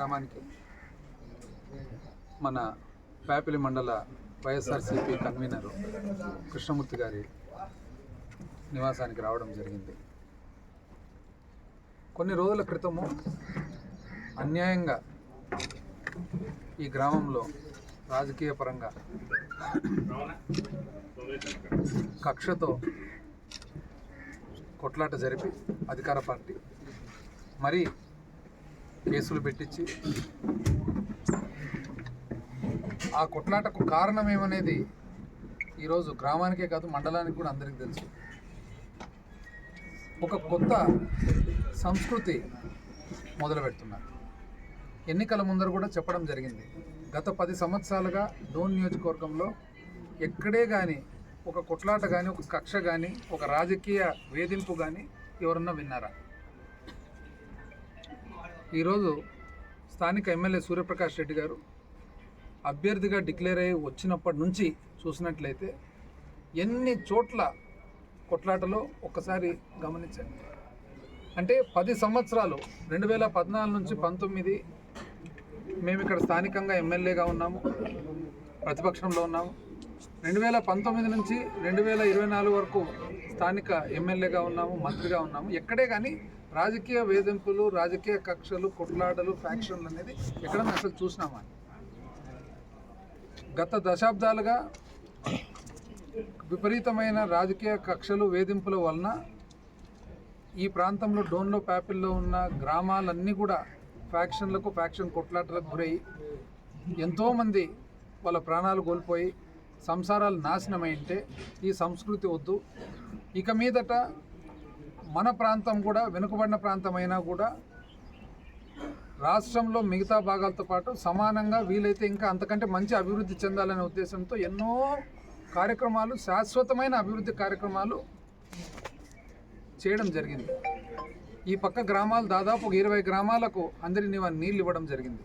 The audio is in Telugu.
గ్రామానికి మన పేపిలి మండల వైఎస్ఆర్సీపీ కన్వీనర్ కృష్ణమూర్తి గారి నివాసానికి రావడం జరిగింది. కొన్ని రోజుల క్రితము అన్యాయంగా ఈ గ్రామంలో రాజకీయ పరంగా కక్షతో కొట్లాట జరిపి అధికార పార్టీ మరి కేసులు పెట్టించి. ఆ కొట్లాటకు కారణం ఏమనేది ఈరోజు గ్రామానికే కాదు మండలానికి కూడా అందరికీ తెలుసు. ఒక కొత్త సంస్కృతి మొదలు పెడుతున్నారు ఎన్నికల ముందర కూడా చెప్పడం జరిగింది. గత పది సంవత్సరాలుగా డోన్ నియోజకవర్గంలో ఎక్కడే కానీ ఒక కొట్లాట కానీ ఒక కక్ష కానీ ఒక రాజకీయ వేధింపు కానీ ఎవరన్నా విన్నారా? ఈరోజు స్థానిక ఎమ్మెల్యే సూర్యప్రకాష్ రెడ్డి గారు అభ్యర్థిగా డిక్లేర్ అయ్యి వచ్చినప్పటి నుంచి చూసినట్లయితే ఎన్ని చోట్ల కొట్లాటలో ఒక్కసారి గమనించండి. అంటే పది సంవత్సరాలు రెండు వేల పద్నాలుగు నుంచి పంతొమ్మిది మేము ఇక్కడ స్థానికంగా ఎమ్మెల్యేగా ఉన్నాము ప్రతిపక్షంలో ఉన్నాము. రెండు వేల పంతొమ్మిది నుంచి రెండు వేల ఇరవై నాలుగు వరకు స్థానిక ఎమ్మెల్యేగా ఉన్నాము మంత్రిగా ఉన్నాము. ఎక్కడే కానీ రాజకీయ వేధింపులు రాజకీయ కక్షలు కొట్లాటలు ఫ్యాక్షన్లు అనేది ఎక్కడ అసలు చూసినామా? గత దశాబ్దాలుగా విపరీతమైన రాజకీయ కక్షలు వేధింపుల వలన ఈ ప్రాంతంలో డోన్లో ప్యాపిల్లో ఉన్న గ్రామాలన్నీ కూడా ఫ్యాక్షన్లకు ఫ్యాక్షన్ కొట్లాటలకు గురై ఎంతోమంది వాళ్ళ ప్రాణాలు కోల్పోయి సంసారాలు నాశనమైంటే ఈ సంస్కృతి వద్దు. ఇక మీదట మన ప్రాంతం కూడా వెనుకబడిన ప్రాంతం అయినా కూడా రాష్ట్రంలో మిగతా భాగాలతో పాటు సమానంగా వీలైతే ఇంకా అంతకంటే మంచి అభివృద్ధి చెందాలనే ఉద్దేశంతో ఎన్నో కార్యక్రమాలు శాశ్వతమైన అభివృద్ధి కార్యక్రమాలు చేయడం జరిగింది. ఈ పక్క గ్రామాలు దాదాపు ఒక ఇరవై గ్రామాలకు అందరి నీళ్ళు ఇవ్వడం జరిగింది.